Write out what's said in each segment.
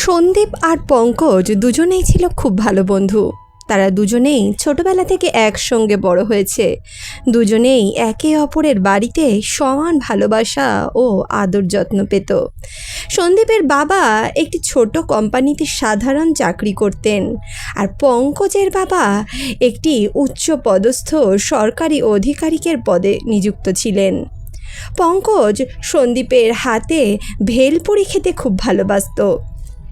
সন্দীপ আর পঙ্কজ দুজনেই ছিল খুব ভালো বন্ধু। তারা দুজনেই ছোটবেলা থেকে একসঙ্গে বড় হয়েছে। দুজনেই একে অপরের বাড়িতে সমান ভালোবাসা ও আদর যত্ন পেত। সন্দীপের বাবা একটি ছোট কোম্পানিতে সাধারণ চাকরি করতেন আর পঙ্কজের বাবা একটি উচ্চ পদস্থ সরকারি অধিকারিকের পদে নিযুক্ত ছিলেন। পঙ্কজ সন্দীপের হাতে ভেলপুরি খেতে খুব ভালোবাসতো।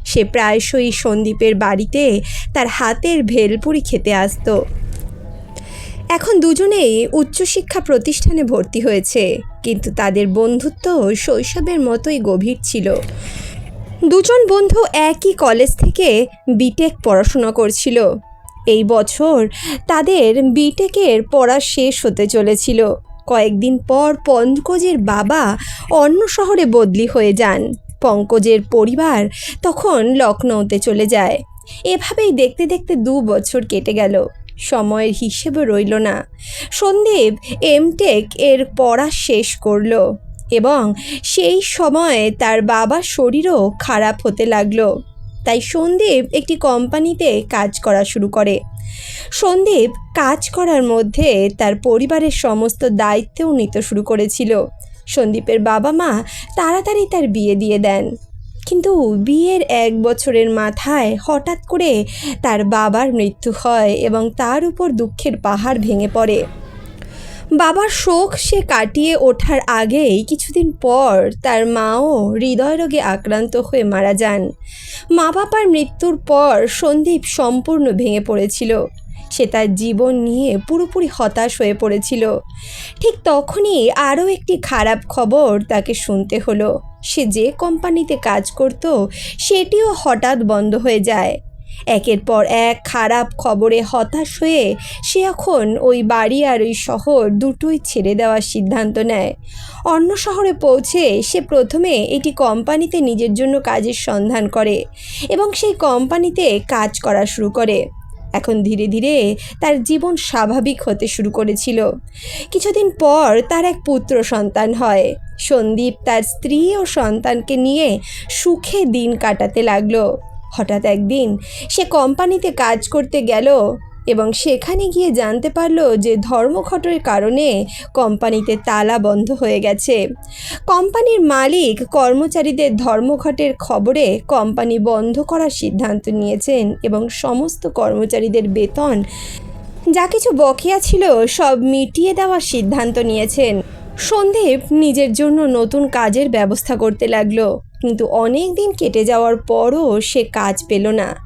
সে প্রায়শই সন্দীপের বাড়িতে তার হাতের ভেলপুরি খেতে আসতো। এখন দুজনেই উচ্চশিক্ষা প্রতিষ্ঠানে ভর্তি হয়েছে, কিন্তু তাদের বন্ধুত্ব শৈশবের মতোই গভীর ছিল। দুজন বন্ধু একই কলেজ থেকে বিটেক পড়াশোনা করছিল। এই বছর তাদের বিটেকের পড়া শেষ হতে চলেছিল। কয়েকদিন পর পঙ্কজের বাবা অন্য শহরে বদলি হয়ে যান। পঙ্কজের পরিবার তখন লখনৌতে চলে যায়। এভাবেই দেখতে দেখতে দু বছর কেটে গেল। সময়ের হিসেবে রইল না। সন্দীপ এমটেক এর পড়া শেষ করল এবং সেই সময় তার বাবার শরীরও খারাপ হতে লাগল। তাই সন্দীপ একটি কোম্পানিতে কাজ করা শুরু করে। সন্দীপ কাজ করার মধ্যে তার পরিবারের সমস্ত দায়িত্বও নিতে শুরু করেছিল। সন্দীপের বাবা মা তাড়াতাড়ি তার বিয়ে দিয়ে দেন। কিন্তু বিয়ের এক বছরের মাথায় হঠাৎ করে তার বাবার মৃত্যু হয় এবং তার উপর দুঃখের পাহাড় ভেঙে পড়ে। বাবার শোক সে কাটিয়ে ওঠার আগেই কিছুদিন পর তার মাও হৃদয়রোগে আক্রান্ত হয়ে মারা যান। মা বাবার মৃত্যুর পর সন্দীপ সম্পূর্ণ ভেঙে পড়েছিল। সে তার জীবন নিয়ে পুরোপুরি হতাশ হয়ে পড়েছিল। ঠিক তখনই আরও একটি খারাপ খবর তাকে শুনতে হলো। সে যে কোম্পানিতে কাজ করত, সেটিও হঠাৎ বন্ধ হয়ে যায়। একের পর এক খারাপ খবরে হতাশ হয়ে সে এখন ওই বাড়ি আর ওই শহর দুটোই ছেড়ে দেওয়ার সিদ্ধান্ত নেয়। অন্য শহরে পৌঁছে সে প্রথমে এটি কোম্পানিতে নিজের জন্য কাজের সন্ধান করে এবং সেই কোম্পানিতে কাজ করা শুরু করে। এখন ধীরে ধীরে তার জীবন স্বাভাবিক হতে শুরু করেছিল। কিছুদিন পর তার এক পুত্র সন্তান হয়। সন্দীপ তার স্ত্রী ও সন্তানকে নিয়ে সুখে দিন কাটাতে লাগল। হঠাৎ একদিন সে কোম্পানিতে কাজ করতে গেল। এবং সেখানে গিয়ে জানতে পারল যে ধর্মঘটের কারণে কোম্পানিতে তালা বন্ধ হয়ে গেছে। কোম্পানির মালিক কর্মচারীদের ধর্মঘটের খবরে কোম্পানি বন্ধ করার সিদ্ধান্ত নিয়েছেন এবং সমস্ত কর্মচারীদের বেতন, যা কিছু বকেয়া ছিল, সব মিটিয়ে দেওয়ার সিদ্ধান্ত নিয়েছেন। সন্দীপ নিজের জন্য নতুন কাজের ব্যবস্থা করতে লাগল। কিন্তু অনেক দিন কেটে যাওয়ার পরও সে কাজ পেল না।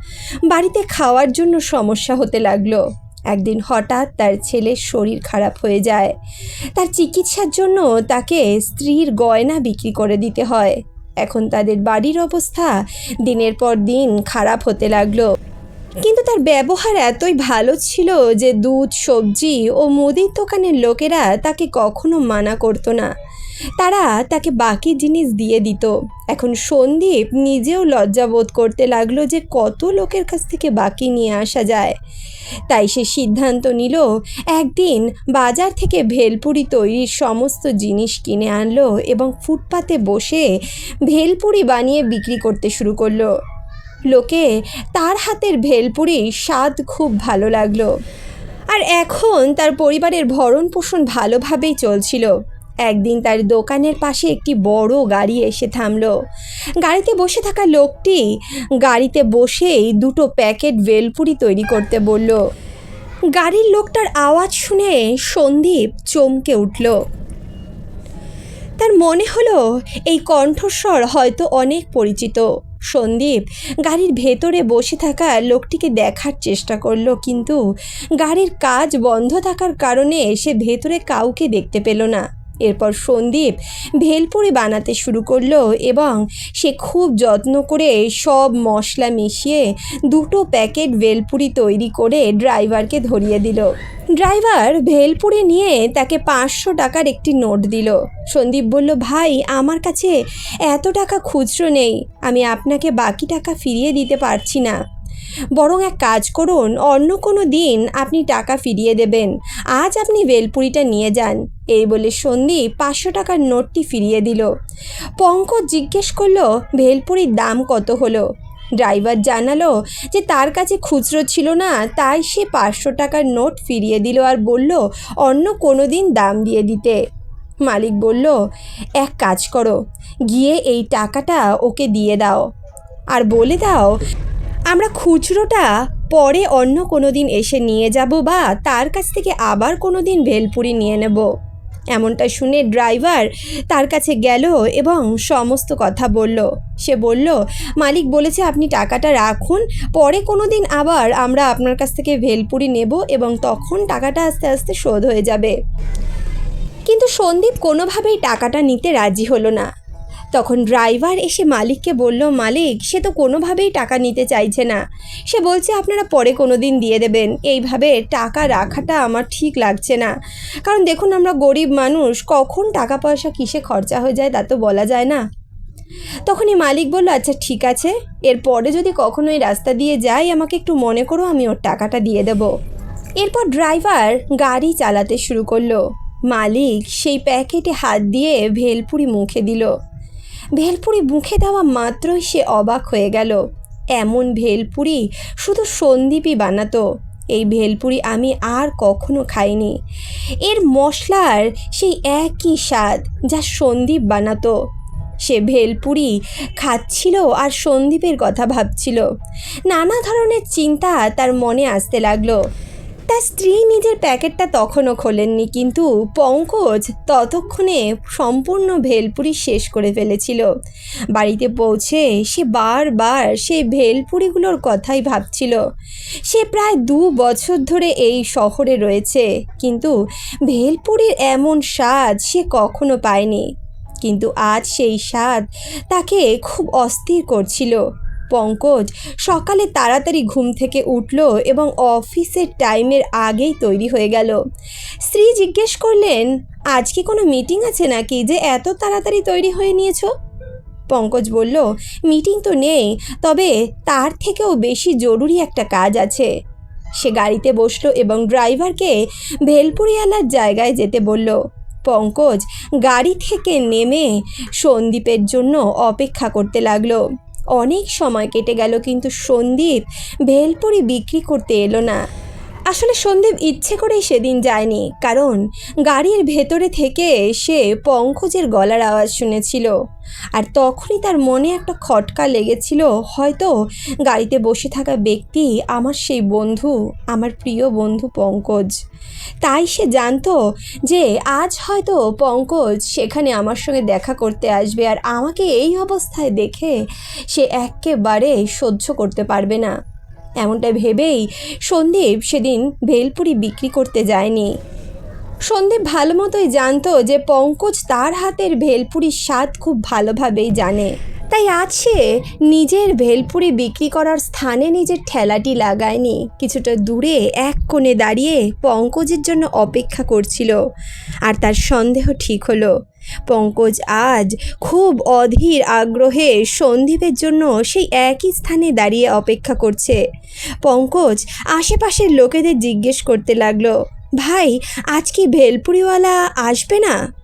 বাড়িতে খাওয়ার জন্য সমস্যা হতে লাগল। একদিন হঠাৎ তার ছেলের শরীর খারাপ হয়ে যায়। তার চিকিৎসার জন্য তাকে স্ত্রীর গয়না বিক্রি করে দিতে হয়। এখন তাদের বাড়ির অবস্থা দিনের পর দিন খারাপ হতে লাগল। কিন্তু তার ব্যবহার এতই ভালো ছিল যে দুধ, সবজি ও মুদির দোকানের লোকেরা তাকে কখনো মানা করতো না। তারা তাকে বাকি জিনিস দিয়ে দিত। এখন সন্দীপ নিজেও লজ্জাবোধ করতে লাগল যে কত লোকের কাছ থেকে বাকি নিয়ে আসা যায়। তাই সে সিদ্ধান্ত নিল, একদিন বাজার থেকে ভেলপুরি তৈরির সমস্ত জিনিস কিনে আনলো এবং ফুটপাতে বসে ভেলপুরি বানিয়ে বিক্রি করতে শুরু করল। লোকে তার হাতের ভেলপুরি স্বাদ খুব ভালো লাগল। আর এখন তার পরিবারের ভরণ পোষণ ভালোভাবেই চলছিল। একদিন তার দোকানের পাশে একটি বড় গাড়ি এসে থামলো। গাড়িতে বসে থাকা লোকটি গাড়িতে বসেই দুটো প্যাকেট ভেলপুরি তৈরি করতে বলল। গাড়ির লোকটার আওয়াজ শুনে সন্দীপ চমকে উঠল। তার মনে হলো এই কণ্ঠস্বর হয়তো অনেক পরিচিত। সন্দীপ গাড়ির ভেতরে বসে থাকা লোকটিকে দেখার চেষ্টা করল, কিন্তু গাড়ির কাজ বন্ধ থাকার কারণে সে ভেতরে কাউকে দেখতে পেল না। এরপর সন্দীপ ভেলপুরি বানাতে শুরু করল এবং সে খুব যত্ন করে সব মশলা মিশিয়ে দুটো প্যাকেট ভেলপুরি তৈরি করে ড্রাইভারকে ধরিয়ে দিল। ড্রাইভার ভেলপুরি নিয়ে তাকে পাঁচশো টাকার একটি নোট দিল। সন্দীপ বলল, ভাই, আমার কাছে এত টাকা খুচরো নেই। আমি আপনাকে বাকি টাকা ফিরিয়ে দিতে পারছি না। বরং এক কাজ করুন, অন্য কোনো দিন আপনি টাকা ফিরিয়ে দেবেন। আজ আপনি ভেলপুরিটা নিয়ে যান। এই বলে সন্দীপ পাঁচশো টাকার নোটটি ফিরিয়ে দিল। পঙ্কজ জিজ্ঞেস করল ভেলপুরির দাম কত হলো? ড্রাইভার জানালো যে তার কাছে খুচরো ছিল না, তাই সে পাঁচশো টাকার নোট ফিরিয়ে দিল আর বলল, অন্য কোনো দিন দাম দিয়ে দিতে। মালিক বলল, এক কাজ করো, গিয়ে এই টাকাটা ওকে দিয়ে দাও। আর বলে দাও আমরা খুচরোটা পরে অন্য কোনো দিন এসে নিয়ে যাব বা তার কাছ থেকে আবার কোনো দিন ভেলপুরি নিয়ে নেব। এমনটা শুনে ড্রাইভার তার কাছে গেল এবং সমস্ত কথা বলল। সে বলল, মালিক বলেছে আপনি টাকাটা রাখুন, পরে কোনো দিন আবার আমরা আপনার কাছ থেকে ভেলপুরি নেব এবং তখন টাকাটা আস্তে আস্তে শোধ হয়ে যাবে। কিন্তু সন্দীপ কোনোভাবেই টাকাটা নিতে রাজি হলো না। তখন ড্রাইভার এসে মালিককে বলল, মালিক, সে তো কোনোভাবেই টাকা নিতে চাইছে না। সে বলছে, আপনারা পরে কোনো দিন দিয়ে দেবেন। এইভাবে টাকা রাখাটা আমার ঠিক লাগছে না। কারণ দেখুন, আমরা গরিব মানুষ, কখন টাকা পয়সা কিসে খরচা হয়ে যায় তা তো বলা যায় না। তখনই মালিক বলল আচ্ছা ঠিক আছে। এরপরে যদি কখনো এই রাস্তা দিয়ে যাই, আমাকে একটু মনে করো, আমি ওর টাকাটা দিয়ে দেবো। এরপর ড্রাইভার গাড়ি চালাতে শুরু করল। মালিক সেই প্যাকেটে হাত দিয়ে ভেলপুরি মুখে দিল। ভেলপুরি মুখে দেওয়া মাত্রই সে অবাক হয়ে গেল। এমন ভেলপুরি শুধু সন্দীপই বানাতো। এই ভেলপুরি আমি আর কখনো খাইনি। এর মশলার সেই একই স্বাদ যা সন্দীপ বানাতো। সে ভেলপুরি খাচ্ছিল আর সন্দীপের কথা ভাবছিল। নানা ধরনের চিন্তা তার মনে আসতে লাগল। তার স্ত্রী নিজের প্যাকেটটা তখনও খোলেননি, কিন্তু পঙ্কজ ততক্ষণে সম্পূর্ণ ভেলপুরি শেষ করে ফেলেছিল। বাড়িতে পৌঁছে সে বারবার সেই ভেলপুরিগুলোর কথাই ভাবছিল। সে প্রায় দু বছর ধরে এই শহরে রয়েছে, কিন্তু ভেলপুরির এমন স্বাদ সে কখনো পায়নি। কিন্তু আজ সেই স্বাদ তাকে খুব অস্থির করছিল। পঙ্কজ সকালে তাড়াতাড়ি ঘুম থেকে উঠল এবং অফিসের টাইমের আগেই তৈরি হয়ে গেল। স্ত্রী জিজ্ঞেস করলেন, আজ কি কোনো মিটিং আছে নাকি যে এত তাড়াতাড়ি তৈরি হয়ে নিয়েছো? পঙ্কজ বলল, মিটিং তো নেই, তবে তার থেকেও বেশি জরুরি একটা কাজ আছে। সে গাড়িতে বসল এবং ড্রাইভারকে ভেলপুরিয়ালার জায়গায় যেতে বলল। পঙ্কজ গাড়ি থেকে নেমে সন্দীপের জন্য অপেক্ষা করতে লাগল। অনেক সময় কেটে গেল কিন্তু সন্দীপ ভেলপুরি বিক্রি করতে এলো না। আসলে সন্দীপ ইচ্ছে করেই সেদিন যায়নি, কারণ গাড়ির ভেতরে থেকে সে পঙ্কজের গলার আওয়াজ শুনেছিল। আর তখনই তার মনে একটা খটকা লেগেছিল, হয়তো গাড়িতে বসে থাকা ব্যক্তি আমার সেই বন্ধু, আমার প্রিয় বন্ধু পঙ্কজ। তাই সে জানতো যে আজ হয়তো পঙ্কজ সেখানে আমার সঙ্গে দেখা করতে আসবে, আর আমাকে এই অবস্থায় দেখে সে একেবারে সহ্য করতে পারবে না। এমনটা ভেবেই সন্দীপ সেদিন ভেলপুরি বিক্রি করতে যায়নি। সন্দীপ ভালো মতোই জানতো যে পঙ্কজ তার হাতের ভেলপুরির স্বাদ খুব ভালোভাবেই জানে। তাই আজ সে নিজের ভেলপুরি বিক্রি করার স্থানে নিজের ঠেলাটি লাগায়নি। কিছুটা দূরে এক কোণে দাঁড়িয়ে পঙ্কজের জন্য অপেক্ষা করছিল আর তার সন্দেহ ঠিক হলো। পঙ্কজ আজ খুব অধীর আগ্রহে সন্দীপের জন্য সেই একই স্থানে দাঁড়িয়ে অপেক্ষা করছে। পঙ্কজ আশেপাশের লোকেদের জিজ্ঞেস করতে লাগল, ভাই, আজ কি ভেলপুরিওয়ালা আসবে না?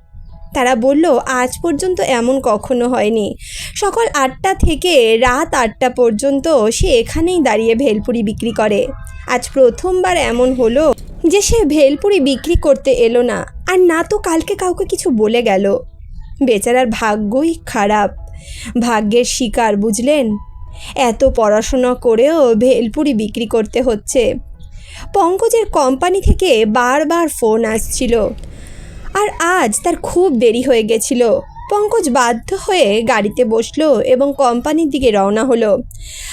তারা বলল, আজ পর্যন্ত এমন কখনো হয়নি। সকাল আটটা থেকে রাত আটটা পর্যন্ত সে এখানেই দাঁড়িয়ে ভেলপুরি বিক্রি করে। আজ প্রথমবার এমন হলো যে সে ভেলপুরি বিক্রি করতে এলো না। আর না তো কালকে কাউকে কিছু বলে গেল। বেচারার ভাগ্যই খারাপ। ভাগ্যের শিকার, বুঝলেন? এত পড়াশোনা করেও ভেলপুরি বিক্রি করতে হচ্ছে। পঙ্কজের কোম্পানি থেকে বারবার ফোন আসছিল। আর আজ তার খুব দেরি হয়ে গেছিল। পঙ্কজ বাধ্য হয়ে গাড়িতে বসল এবং কোম্পানির দিকে রওনা হলো।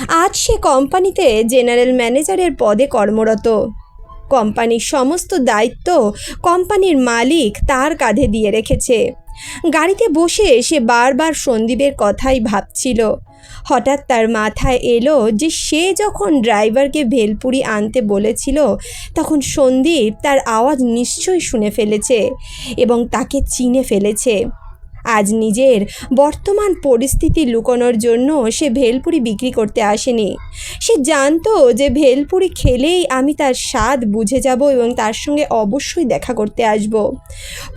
আজ সে কোম্পানিতে জেনারেল ম্যানেজারের পদে কর্মরত। কোম্পানির সমস্ত দায়িত্ব কোম্পানির মালিক তার কাঁধে দিয়ে রেখেছে। গাড়িতে বসে সে বারবার সন্দীপের কথাই ভাবছিল। হঠাৎ তার মাথায় এলো যে সে যখন ড্রাইভারকে ভেলপুরি আনতে বলেছিল, তখন সন্দীপ তার আওয়াজ নিশ্চয়ই শুনে ফেলেছে এবং তাকে চিনে ফেলেছে। আজ নিজের বর্তমান পরিস্থিতি লুকোনোর জন্য সে ভেলপুরি বিক্রি করতে আসেনি। সে জানতো যে ভেলপুরি খেলেই আমি তার স্বাদ বুঝে যাব এবং তার সঙ্গে অবশ্যই দেখা করতে আসব।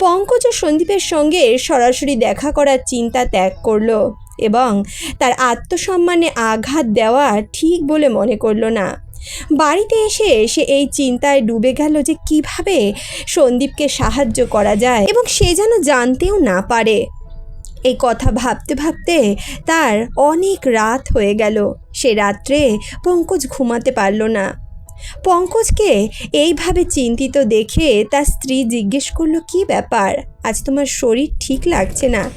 পঙ্কজ ও সন্দীপের সঙ্গে সরাসরি দেখা করার চিন্তা ত্যাগ করল। এবং তার আত্মসম্মানে আঘাত দেওয়া ঠিক বলে মনে করল না। বাড়িতে এসে সে এই চিন্তায় ডুবে গেল যে কীভাবে সন্দীপকে সাহায্য করা যায় এবং সে যেন জানতেও না পারে। এই কথা ভাবতে ভাবতে তার অনেক রাত হয়ে গেল। সে রাত্রে পঙ্কজ ঘুমাতে পারল না। পঙ্কজকে এইভাবে চিন্তিত দেখে তার স্ত্রী জিজ্ঞেস করল, কি ব্যাপার? আজ তোমার শরীর ঠিক লাগছে না?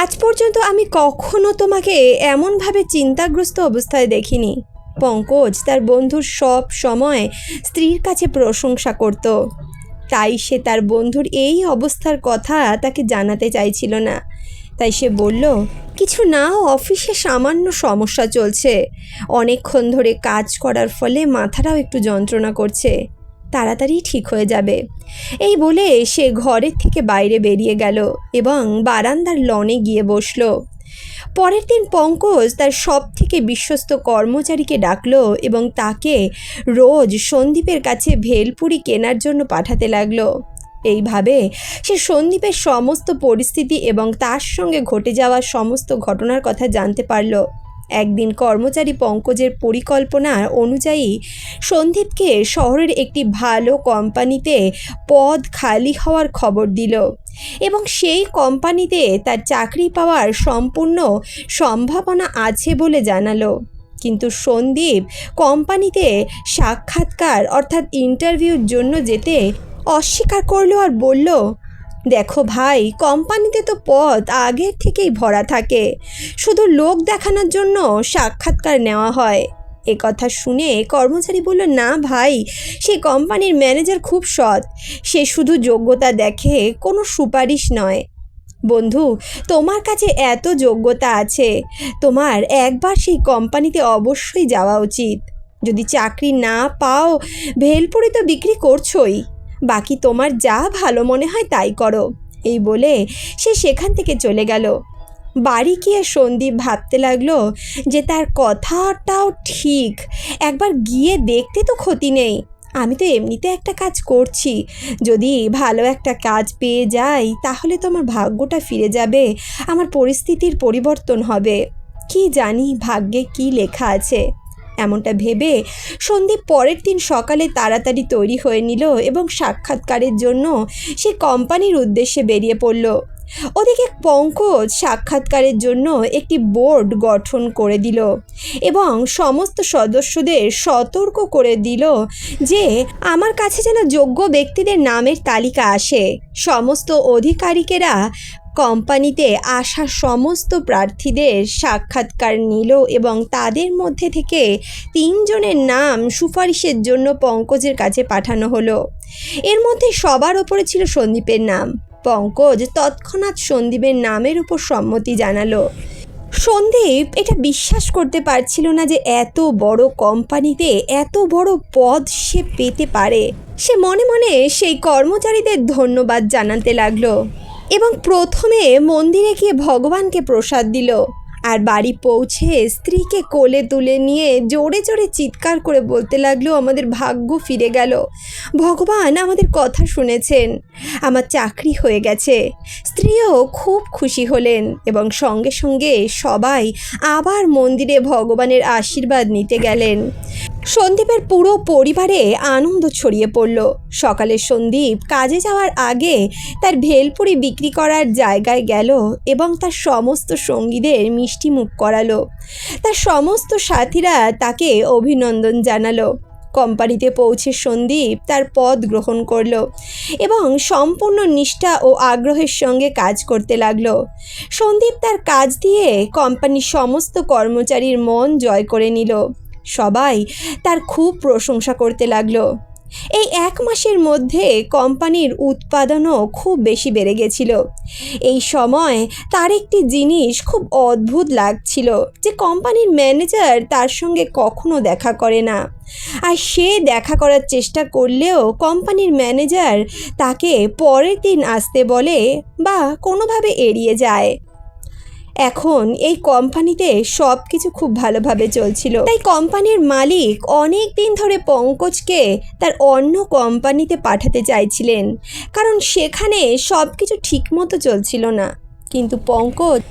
আজ পর্যন্ত আমি কখনো তোমাকে এমনভাবে চিন্তাগ্রস্ত অবস্থায় দেখিনি। পঙ্কজ তার বন্ধুর সব সময় স্ত্রীর কাছে প্রশংসা করত। তাই সে তার বন্ধুর এই অবস্থার কথা তাকে জানাতে চাইছিল না। তাই সে বলল, কিছু না অফিসে সামান্য সমস্যা চলছে। অনেকক্ষণ ধরে কাজ করার ফলে মাথাটাও একটু যন্ত্রণা করছে। তাড়াতাড়ি ঠিক হয়ে যাবে। এই বলে সে ঘরের থেকে বাইরে বেরিয়ে গেল এবং বারান্দার লনে গিয়ে বসল। পরের দিন পঙ্কজ তার সব থেকে বিশ্বস্ত কর্মচারীকে ডাকলো এবং তাকে রোজ সন্দীপের কাছে ভেলপুরি কেনার জন্য পাঠাতে লাগল। এইভাবে সে সন্দীপের সমস্ত পরিস্থিতি এবং তার সঙ্গে ঘটে যাওয়া সমস্ত ঘটনার কথা জানতে পারল। একদিন কর্মচারী পঙ্কজের পরিকল্পনা অনুযায়ী সন্দীপকে শহরের একটি ভালো কোম্পানিতে পদ খালি হওয়ার খবর দিল এবং সেই কোম্পানিতে তার চাকরি পাওয়ার সম্পূর্ণ সম্ভাবনা আছে বলে জানালো। কিন্তু সন্দীপ কোম্পানিতে সাক্ষাৎকার অর্থাৎ ইন্টারভিউর জন্য যেতে অস্বীকার করল আর বলল দেখো ভাই, কোম্পানিতে তো পদ আগের থেকেই ভরা থাকে। শুধু লোক দেখানোর জন্য সাক্ষাৎকার নেওয়া হয়। এ কথা শুনে কর্মচারী বলল, না ভাই সেই কোম্পানির ম্যানেজার খুব সৎ। সে শুধু যোগ্যতা দেখে কোনো সুপারিশ নয়। বন্ধু, তোমার কাছে এত যোগ্যতা আছে, তোমার একবার সেই কোম্পানিতে অবশ্যই যাওয়া উচিত। যদি চাকরি না পাও, ভেলপুরি তো বিক্রি করছোই। বাকি তোমার যা ভালো মনে হয় তাই করো। এই বলে সে সেখান থেকে চলে গেল। বাড়ি গিয়ে সন্দীপ ভাবতে লাগল যে তার কথাটাও ঠিক। একবার গিয়ে দেখতে তো ক্ষতি নেই। আমি তো এমনিতে একটা কাজ করছি। যদি ভালো একটা কাজ পেয়ে যাই, তাহলে তো আমার ভাগ্যটা ফিরে যাবে। আমার পরিস্থিতির পরিবর্তন হবে। কি জানি ভাগ্যে কি লেখা আছে। এমনটা ভেবে সন্দীপ পরের দিন সকালে তাড়াতাড়ি তৈরি হয়ে নিল এবং সাক্ষাৎকারের জন্য সে কোম্পানির উদ্দেশ্যে বেরিয়ে পড়ল। ওদিকে পঙ্কজ সাক্ষাৎকারের জন্য একটি বোর্ড গঠন করে দিল এবং সমস্ত সদস্যদের সতর্ক করে দিল যে আমার কাছে যেন যোগ্য ব্যক্তিদের নামের তালিকা আসে। সমস্ত অধিকারিকেরা কোম্পানিতে আসা সমস্ত প্রার্থীদের সাক্ষাৎকার নিল এবং তাদের মধ্যে থেকে তিনজনের নাম সুপারিশের জন্য পঙ্কজের কাছে পাঠানো হলো। এর মধ্যে সবার ওপরে ছিল সন্দীপের নাম। পঙ্কজ তৎক্ষণাৎ সন্দীপের নামের উপর সম্মতি জানালো। সন্দীপ এটা বিশ্বাস করতে পারছিল না যে এত বড় কোম্পানিতে এত বড় পদ সে পেতে পারে। সে মনে মনে সেই কর্মচারীদের ধন্যবাদ জানাতে লাগল। এবং প্রথমে মন্দিরে গিয়ে ভগবানকে প্রসাদ দিল। আর বাড়ি পৌঁছে স্ত্রীকে কোলে তুলে নিয়ে জোরে জোরে চিৎকার করে বলতে লাগল, আমাদের ভাগ্য ফিরে গেল। ভগবান আমাদের কথা শুনেছেন। আমার চাকরি হয়ে গেছে। স্ত্রীও খুব খুশি হলেন এবং সঙ্গে সঙ্গে সবাই আবার মন্দিরে ভগবানের আশীর্বাদ নিতে গেলেন। সন্দীপের পুরো পরিবারে আনন্দ ছড়িয়ে পড়ল। সকালে সন্দীপ কাজে যাওয়ার আগে তার ভেলপুরি বিক্রি করার জায়গায় গেল এবং তার সমস্ত সঙ্গীদের মিষ্টি মুখ করালো। তার সমস্ত সাথীরা তাকে অভিনন্দন জানালো। কোম্পানিতে পৌঁছে সন্দীপ তার পদ গ্রহণ করল এবং সম্পূর্ণ নিষ্ঠা ও আগ্রহের সঙ্গে কাজ করতে লাগল। সন্দীপ তার কাজ দিয়ে কোম্পানির সমস্ত কর্মচারীর মন জয় করে নিল। সবাই তার খুব প্রশংসা করতে লাগল। এই এক মাসের মধ্যে কোম্পানির উৎপাদনও খুব বেশি বেড়ে গেছিল। এই সময় তার একটি জিনিস খুব অদ্ভুত লাগছিল যে কোম্পানির ম্যানেজার তার সঙ্গে কখনো দেখা করে না। আর সে দেখা করার চেষ্টা করলেও কোম্পানির ম্যানেজার তাকে পরের দিন আসতে বলে বা কোনোভাবে এড়িয়ে যায়। এখন এই কোম্পানিতে সব কিছু খুব ভালোভাবে চলছিল। তাই কোম্পানির মালিক অনেক দিন ধরে পঙ্কজকে তার অন্য কোম্পানিতে পাঠাতে চাইছিলেন। কারণ সেখানে সব কিছু ঠিকমতো চলছিল না। কিন্তু পঙ্কজ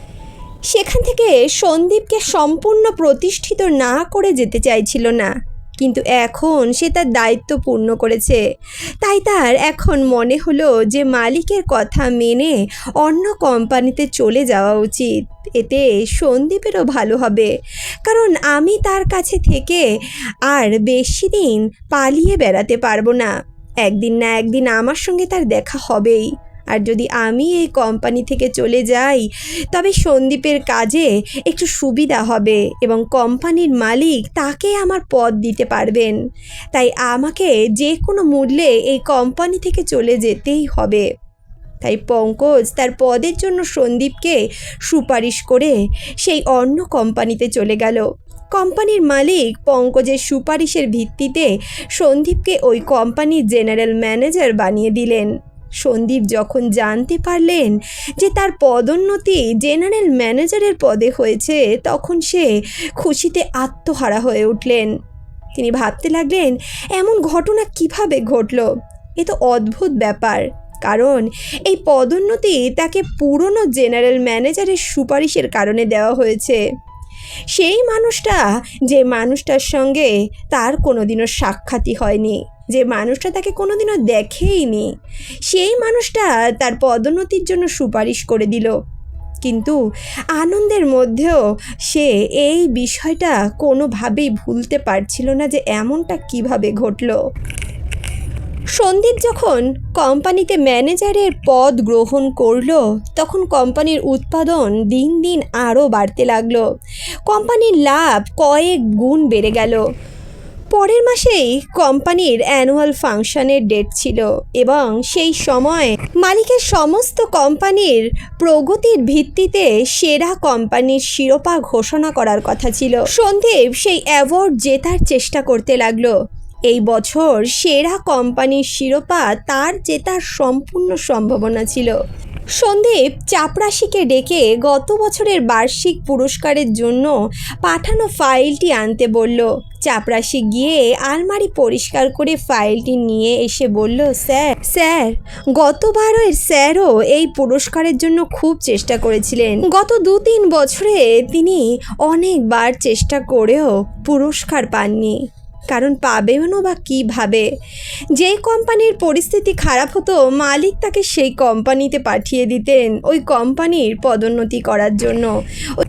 সেখান থেকে সন্দীপকে সম্পূর্ণ প্রতিষ্ঠিত না করে যেতে চাইছিল না। কিন্তু এখন সে তার দায়িত্ব পূর্ণ করেছে। তাই তার এখন মনে হলো যে মালিকের কথা মেনে অন্য কোম্পানিতে চলে যাওয়া উচিত। এতে সন্দীপেরও ভালো হবে। কারণ আমি তার কাছে থেকে আর বেশি দিন পালিয়ে বেড়াতে পারব না। একদিন না একদিন আমার সঙ্গে তার দেখা হবেই। আর যদি আমি এই কোম্পানি থেকে চলে যাই, তবে সন্দীপের কাজে একটু সুবিধা হবে এবং কোম্পানির মালিক তাকে আমার পদ দিতে পারবেন। তাই আমাকে যে কোনো মূল্যে এই কোম্পানি থেকে চলে যেতেই হবে। তাই পঙ্কজ তার পদের জন্য সন্দীপকে সুপারিশ করে সেই অন্য কোম্পানিতে চলে গেল। কোম্পানির মালিক পঙ্কজের সুপারিশের ভিত্তিতে সন্দীপকে ওই কোম্পানির জেনারেল ম্যানেজার বানিয়ে দিলেন। সন্দীপ যখন জানতে পারলেন যে তার পদোন্নতি জেনারেল ম্যানেজারের পদে হয়েছে, তখন সে খুশিতে আত্মহারা হয়ে উঠলেন। তিনি ভাবতে লাগলেন, এমন ঘটনা কীভাবে ঘটল? এ তো অদ্ভুত ব্যাপার। কারণ এই পদোন্নতি তাকে পুরনো জেনারেল ম্যানেজারের সুপারিশের কারণে দেওয়া হয়েছে। সেই মানুষটা, যে মানুষটার সঙ্গে তার কোনোদিনও সাক্ষাৎই হয়নি। যে মানুষটা তাকে কোনোদিনও দেখেইনি, সেই মানুষটা তার পদোন্নতির জন্য সুপারিশ করে দিল। কিন্তু আনন্দের মধ্যেও সে এই বিষয়টা কোনোভাবেই ভুলতে পারছিল না যে এমনটা কীভাবে ঘটলো। সন্দীপ যখন কোম্পানিতে ম্যানেজারের পদ গ্রহণ করল, তখন কোম্পানির উৎপাদন দিন দিন আরও বাড়তে লাগল। কোম্পানির লাভ কয়েক গুণ বেড়ে গেল। পরের মাসেই কোম্পানির অ্যানুয়াল ফাংশনের ডেট ছিল এবং সেই সময় মালিকের সমস্ত কোম্পানির প্রগতির ভিত্তিতে সেরা কোম্পানির শিরোপা ঘোষণা করার কথা ছিল। সন্দীপ সেই অ্যাওয়ার্ড জেতার চেষ্টা করতে লাগল। এই বছর সেরা কোম্পানির শিরোপা তার জেতার সম্পূর্ণ সম্ভাবনা ছিল। সন্দীপ চাপরাশিকে ডেকে গত বছরের বার্ষিক পুরস্কারের জন্য পাঠানো ফাইলটি আনতে বলল। চাপরাশি গিয়ে আলমারি পরিষ্কার করে ফাইলটি নিয়ে এসে বলল, স্যার স্যার গতবারও স্যারও এই পুরস্কারের জন্য খুব চেষ্টা করেছিলেন। গত দু তিন বছরে তিনি অনেকবার চেষ্টা করেও পুরস্কার পাননি। কারণ পাবেনও বা কীভাবে? যেই কোম্পানির পরিস্থিতি খারাপ হতো, মালিক তাকে সেই কোম্পানিতে পাঠিয়ে দিতেন ওই কোম্পানির পদোন্নতি করার জন্য।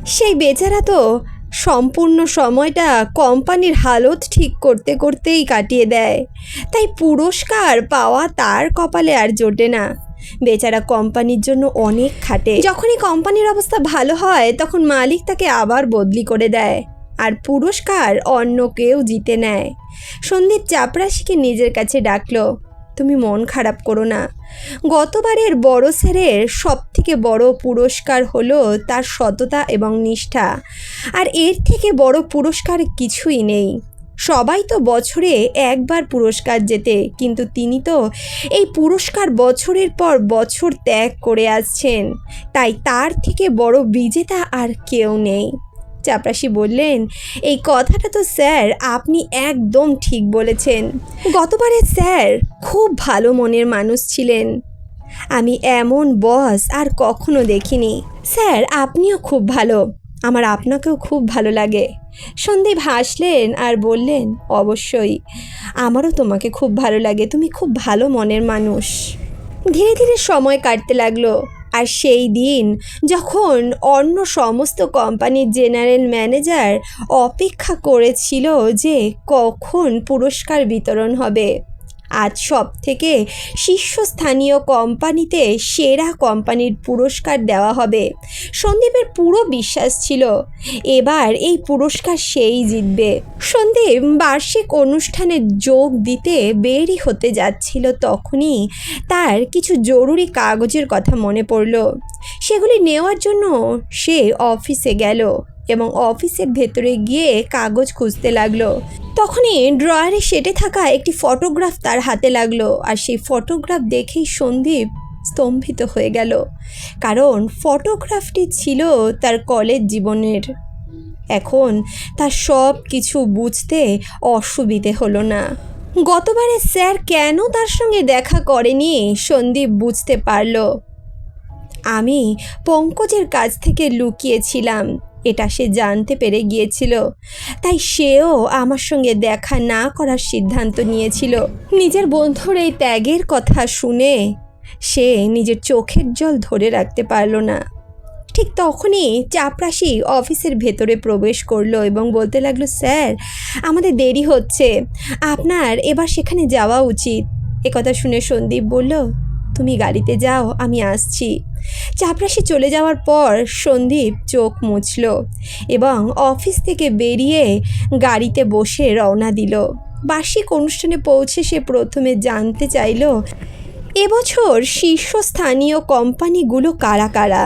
সেই বেচারা তো সম্পূর্ণ সময়টা কোম্পানির হালত ঠিক করতে করতেই কাটিয়ে দেয়। তাই পুরস্কার পাওয়া তার কপালে আর জোটে না। বেচারা কোম্পানির জন্য অনেক খাটে। যখনই কোম্পানির অবস্থা ভালো হয়, তখন মালিক তাকে আবার বদলি করে দেয়। আর পুরস্কার অন্য কেউ জিতে নেয়। সন্দীপ চাপরাশিকে নিজের কাছে ডাকলো, তুমি মন খারাপ করো না। গতবারের বড় স্যারের সব থেকে বড় পুরস্কার হলো তার সততা এবং নিষ্ঠা। আর এর থেকে বড় পুরস্কার কিছুই নেই। সবাই তো বছরে একবার পুরস্কার জেতে, কিন্তু তিনি তো এই পুরস্কার বছরের পর বছর ত্যাগ করে আসছেন। তাই তার থেকে বড় বিজেতা আর কেউ নেই। চাপরাশি বললেন, এই কথাটা তো স্যার, আপনি একদম ঠিক বলেছেন। গতবারে স্যার খুব ভালো মনের মানুষ ছিলেন। আমি এমন বস আর কখনো দেখিনি। স্যার, আপনিও খুব ভালো। আমার আপনাকেও খুব ভালো লাগে। সন্দীপ হাসলেন আর বললেন, অবশ্যই। আমারও তোমাকে খুব ভালো লাগে। তুমি খুব ভালো মনের মানুষ। ধীরে ধীরে সময় কাটতে লাগল। আর সেই দিন যখন অন্য সমস্ত কোম্পানির জেনারেল ম্যানেজার অপেক্ষা করেছিল যে কখন পুরস্কার বিতরণ হবে। আজ সব থেকে শীর্ষস্থানীয় কোম্পানিতে সেরা কোম্পানির পুরস্কার দেওয়া হবে। সন্দীপের পুরো বিশ্বাস ছিল, এবার এই পুরস্কার সেই জিতবে। সন্দীপ বার্ষিক অনুষ্ঠানে যোগ দিতে বেরই হতে যাচ্ছিল তখনই তার কিছু জরুরি কাগজের কথা মনে পড়ল। সেগুলি নেওয়ার জন্য সে অফিসে গেল। এবং অফিসের ভেতরে গিয়ে কাগজ খুঁজতে লাগল। তখনই ড্রয়ারে সেটে থাকা একটি ফটোগ্রাফ তার হাতে লাগল আর সেই ফটোগ্রাফ দেখেই সন্দীপ স্তম্ভিত হয়ে গেল। কারণ ফটোগ্রাফটি ছিল তার কলেজ জীবনের। এখন তার সব কিছু বুঝতে অসুবিধে হলো না। গতবারে স্যার কেন তার সঙ্গে দেখা করেনি সন্দীপ বুঝতে পারল। আমি পঙ্কজের কাছ থেকে লুকিয়েছিলাম। এটা সে জানতে পেরে গিয়েছিল। তাই সেও আমার সঙ্গে দেখা না করার সিদ্ধান্ত নিয়েছিল। নিজের বন্ধুর এই ত্যাগের কথা শুনে সে নিজের চোখের জল ধরে রাখতে পারল না। ঠিক তখনই চাপরাশি অফিসের ভেতরে প্রবেশ করল এবং বলতে লাগল, স্যার, আমাদের দেরি হচ্ছে। আপনার এবার সেখানে যাওয়া উচিত। একথা শুনে সন্দীপ বলল, তুমি গাড়িতে যাও, আমি আসছি। চাপরাশি চলে যাওয়ার পর সন্দীপ চোখ মুছল এবং অফিস থেকে বেরিয়ে গাড়িতে বসে রওনা দিল। বার্ষিক অনুষ্ঠানে পৌঁছে সে প্রথমে জানতে চাইল, এবছর শীর্ষস্থানীয় কোম্পানিগুলো কারা কারা?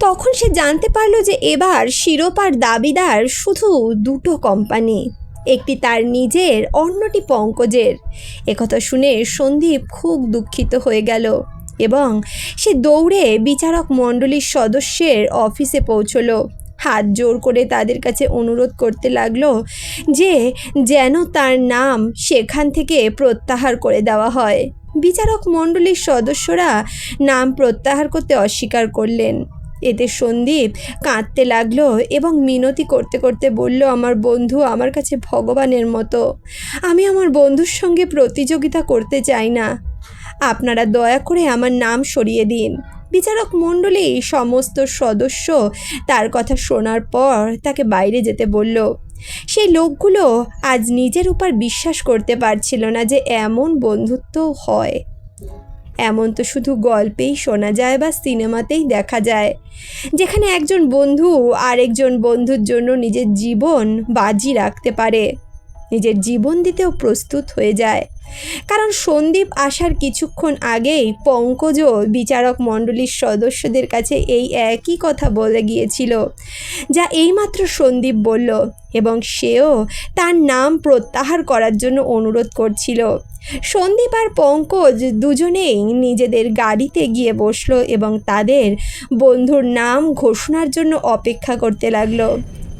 তখন সে জানতে পারল যে এবার শিরোপার দাবিদার শুধু দুটো কোম্পানি, একটি তার নিজের, অন্যটি পঙ্কজের। একথা শুনে সন্দীপ খুব দুঃখিত হয়ে গেল। এবং সে দৌড়ে বিচারক মণ্ডলীর সদস্যের অফিসে পৌঁছলো। হাত জোর করে তাদের কাছে অনুরোধ করতে লাগল যে যেন তার নাম সেখান থেকে প্রত্যাহার করে দেওয়া হয়। বিচারক মণ্ডলীর সদস্যরা নাম প্রত্যাহার করতে অস্বীকার করলেন। এতে সন্দীপ কাঁদতে লাগল এবং মিনতি করতে করতে বলল, আমার বন্ধু আমার কাছে ভগবানের মতো। আমি আমার বন্ধুর সঙ্গে প্রতিযোগিতা করতে চাই না। আপনারা দয়া করে আমার নাম সরিয়ে দিন। বিচারক মণ্ডলী সমস্ত সদস্য তার কথা শোনার পর তাকে বাইরে যেতে বলল সেই লোকগুলো আজ নিজের উপর বিশ্বাস করতে পারছিল না যে এমন বন্ধুত্ব হয়। এমন তো শুধু গল্পেই শোনা যায় বা সিনেমাতেই দেখা যায়, যেখানে একজন বন্ধু আরেকজন বন্ধুর জন্য নিজের জীবন বাজি রাখতে পারে। নিজের জীবন দিতেও প্রস্তুত হয়ে যায়। কারণ সন্দীপ আসার কিছুক্ষণ আগেই পঙ্কজও বিচারক মণ্ডলীর সদস্যদের কাছে এই একই কথা বলে গিয়েছিল, যা এইমাত্র সন্দীপ বলল এবং সেও তার নাম প্রত্যাহার করার জন্য অনুরোধ করছিল। সন্দীপ আর পঙ্কজ দুজনেই নিজেদের গাড়িতে গিয়ে বসল এবং তাদের বন্ধুর নাম ঘোষণার জন্য অপেক্ষা করতে লাগল।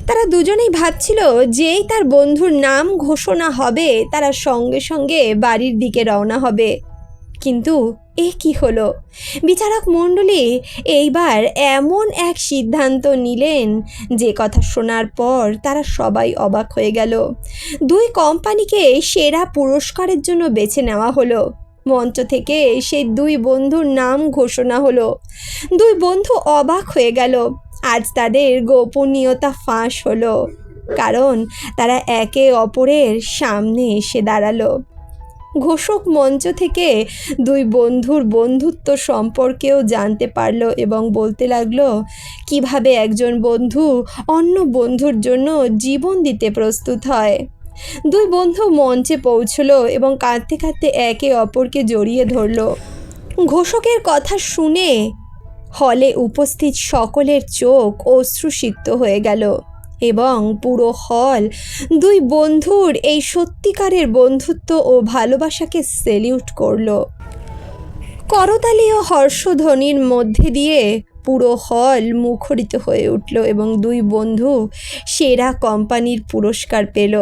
তারা দুজনেই ভাবছিল যেই তার বন্ধুর নাম ঘোষণা হবে, তারা সঙ্গে সঙ্গে বাড়ির দিকে রওনা হবে। কিন্তু এ কি হলো? বিচারক মণ্ডলী এইবার এমন এক সিদ্ধান্ত নিলেন যে কথা শোনার পর তারা সবাই অবাক হয়ে গেল। দুই কোম্পানিকে সেরা পুরস্কারের জন্য বেছে নেওয়া হলো। মঞ্চ থেকে সেই দুই বন্ধুর নাম ঘোষণা হলো। দুই বন্ধু অবাক হয়ে গেল। আজ তাদের গোপনীয়তা ফাঁস হলো, কারণ তারা একে অপরের সামনে এসে দাঁড়াল। ঘোষক মঞ্চ থেকে দুই বন্ধুর বন্ধুত্ব সম্পর্কেও জানতে পারল এবং বলতে লাগল, কীভাবে একজন বন্ধু অন্য বন্ধুর জন্য জীবন দিতে প্রস্তুত হয়? দুই বন্ধু মঞ্চে পৌঁছলো এবং কাঁদতে কাঁদতে একে অপরকে জড়িয়ে ধরলো। ঘোষকের কথা শুনে হলে উপস্থিত সকলের চোখ অশ্রুসিক্ত হয়ে গেল এবং পুরো হল দুই বন্ধুর এই সত্যিকারের বন্ধুত্ব ও ভালোবাসাকে সেলিউট করল। করতালি ও হর্ষধ্বনির মধ্যে দিয়ে পুরো হল মুখরিত হয়ে উঠল এবং দুই বন্ধু সেরা কোম্পানির পুরস্কার পেল।